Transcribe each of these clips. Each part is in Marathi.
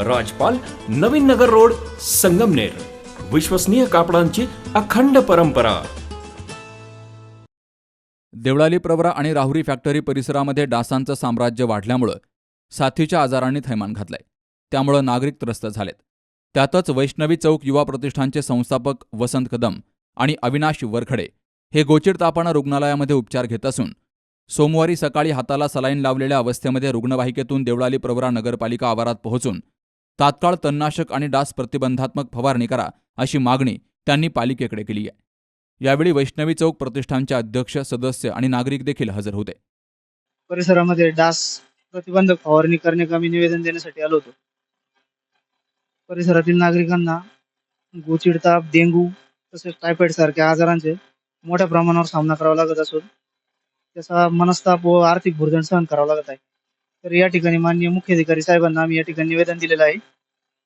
राजपाल नवीन नगर रोड संगमनेर. विश्वसनीय कापडांची अखंड परंपरा. देवळाली प्रवरा आणि राहुरी फॅक्टरी परिसरामध्ये डासांचं साम्राज्य वाढल्यामुळं साथीच्या आजारांनी थैमान घातलंय. त्यामुळं नागरिक त्रस्त झालेत. त्यातच वैष्णवी चौक युवा प्रतिष्ठानचे संस्थापक वसंत कदम आणि अविनाश वरखडे हे गोचिड तापानं रुग्णालयामध्ये उपचार घेत असून सोमवारी सकाळी हाताला सलाईन लावलेल्या अवस्थेमध्ये रुग्णवाहिकेतून देवळाली प्रवरा नगरपालिका आवारात पोहोचून तात्काळ तणनाशक आणि डास प्रतिबंधात्मक फवारणी करा अशी मागणी त्यांनी पालिकेकडे केली आहे. यावेळी वैष्णवी चौक प्रतिष्ठानचे अध्यक्ष सदस्य आणि नागरिक देखील हजर होते. परिसरामध्ये डास प्रतिबंधक फवारणी करणे आम्ही निवेदन देण्यासाठी आलो होतो. परिसरातील नागरिकांना गोचिड ताप डेंग्यू तसेच टायफॉइड सारख्या आजारांचे मोठ्या प्रमाणावर सामना करावा लागत असून त्याचा मनस्ताप व आर्थिक भुर्जण सहन करावा लागत आहे. तर या ठिकाणी माननीय मुख्याधिकारी साहेबांना आम्ही या ठिकाणी निवेदन दिलेलं आहे.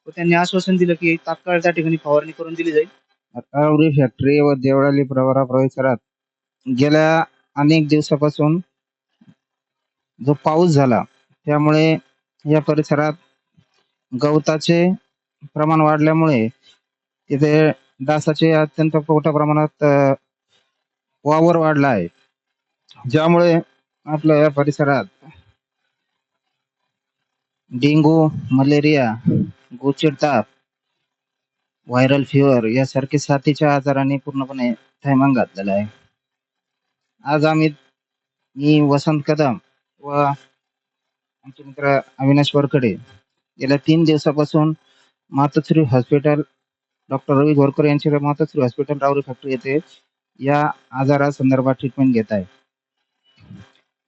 व त्यांनी आश्वासन दिलं की तात्काळ त्या ठिकाणी फवारणी करून दिली जाईल. रावरी फॅक्टरी व देवळाली प्रवारा परिसरात गेल्या अनेक दिवसापासून जो पाऊस झाला त्यामुळे या परिसरात गवताचे प्रमाण वाढल्यामुळे तिथे डासाचे अत्यंत मोठ्या प्रमाणात अ, वावर वाढला आहे. ज्यामुळे आपल्या या परिसरात डेंगू मलेरिया गोचिड ताप व्हायरल फिवर यासारखे साथीच्या आजाराने पूर्णपणे थैमान घातलेला आहे. आज आम्ही मी वसंत कदम व आमचे मित्र अविनाश वरकडे गेल्या तीन दिवसापासून मातोश्री हॉस्पिटल डॉक्टर रवी घोरकर यांच्या मातोश्री हॉस्पिटल रावरी फॅक्टरी येथे या आजारासंदर्भात ट्रीटमेंट घेत आहे.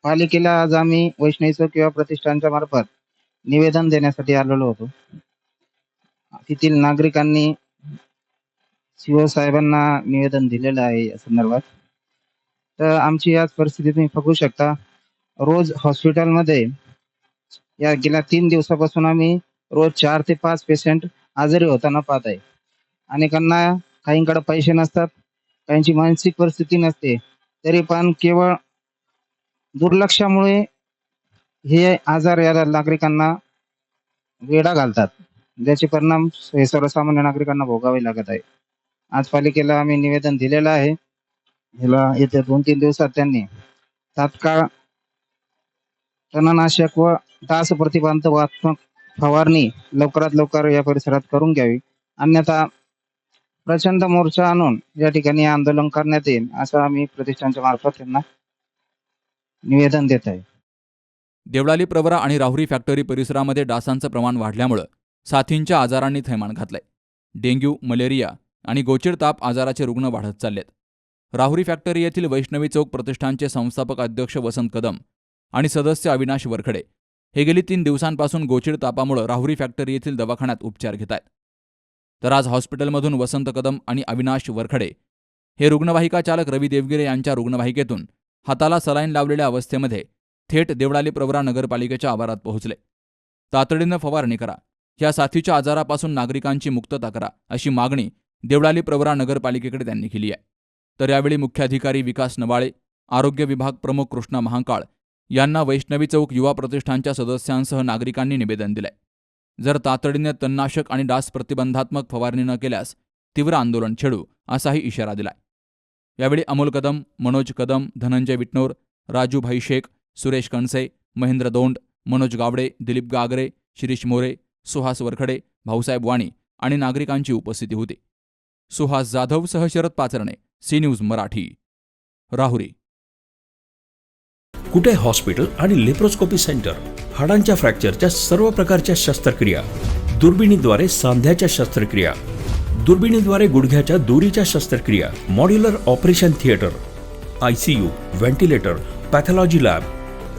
पालिकेला आज आम्ही वैष्णवी चौक किंवा प्रतिष्ठानच्या मार्फत निवेदन देण्यासाठी आलेलो होतो. तेथील नागरिकांनी शिवसाहेबांना साहेबांना निवेदन दिलेलं आहे या संदर्भात. तर आमची याच परिस्थिती तुम्ही बघू शकता. रोज हॉस्पिटलमध्ये या गेल्या तीन दिवसापासून आम्ही रोज चार ते पाच पेशंट आजारी होताना पाहत आहे. अनेकांना काहींकडे पैसे नसतात काहींची मानसिक परिस्थिती नसते तरी पण केवळ दुर्लक्षामुळे हे आजार या नागरिकांना वेढा घालतात. ज्याचे परिणाम हे सर्वसामान्य नागरिकांना भोगावे लागत आहे. आज पालिकेला आम्ही निवेदन दिलेलं आहे. हिला येत्या दोन तीन दिवसात त्यांनी तात्काळ तणनाशक व दास प्रतिबंधात्मक फवारणी लवकरात लवकर या परिसरात करून घ्यावी. अन्यथा प्रचंड मोर्चा आणून या ठिकाणी आंदोलन करण्यात येईल असं आम्ही प्रतिष्ठानच्या मार्फत त्यांना निवेदन देत आहे. देवळाली प्रवरा आणि राहुरी फॅक्टरी परिसरामध्ये डासांचं प्रमाण वाढल्यामुळं साथींच्या आजारांनी थैमान घातलंय. डेंग्यू मलेरिया आणि गोचिड ताप आजाराचे रुग्ण वाढत चाललेत. राहुरी फॅक्टरी येथील वैष्णवी चौक प्रतिष्ठानचे संस्थापक अध्यक्ष वसंत कदम आणि सदस्य अविनाश वरखडे हे गेली तीन दिवसांपासून गोचिड तापामुळं राहुरी फॅक्टरी येथील दवाखान्यात उपचार घेत आहेत तर आज हॉस्पिटलमधून वसंत कदम आणि अविनाश वरखडे हे रुग्णवाहिका चालक रवी देवगिरे यांच्या रुग्णवाहिकेतून हाताला सलाईन लावलेल्या अवस्थेमध्ये थेट देवळाली प्रवरा नगरपालिकेच्या आवारात पोहोचले. तातडीनं फवारणी करा. या साथीच्या आजारापासून नागरिकांची मुक्तता करा अशी मागणी देवळाली प्रवरा नगरपालिकेकडे त्यांनी केली आहे. तर यावेळी मुख्याधिकारी विकास नवाळे आरोग्य विभाग प्रमुख कृष्णा महाकाळ यांना वैष्णवी चौक युवा प्रतिष्ठानच्या सदस्यांसह नागरिकांनी निवेदन दिलंय. जर तातडीने तणनाशक आणि डास प्रतिबंधात्मक फवारणी न केल्यास तीव्र आंदोलन छेडू असाही इशारा दिलाय. यावेळी अमोल कदम मनोज कदम धनंजय विटनोर राजू भाई शेख सुरेश कणसे महेंद्र दोंड मनोज गावडे दिलीप गागरे शिरीष मोरे सुहास वरखडे भाऊसाहेब वाणी आणि नागरिकांची उपस्थिती होती. सुहास जाधव सह Sharad Pacharne C news Marathi. Rahuri. Kute hospital आणि लेप्रोस्कोपी सेंटर? हाडांच्या फ्रॅक्चरच्या सर्व प्रकारच्या शस्त्रक्रिया. दुर्बिणीद्वारे सांध्याच्या शस्त्रक्रिया. दुर्बिणीद्वारे गुडघ्याच्या दोरीच्या शस्त्रक्रिया. Modular operation theatre. ICU ventilator pathology lab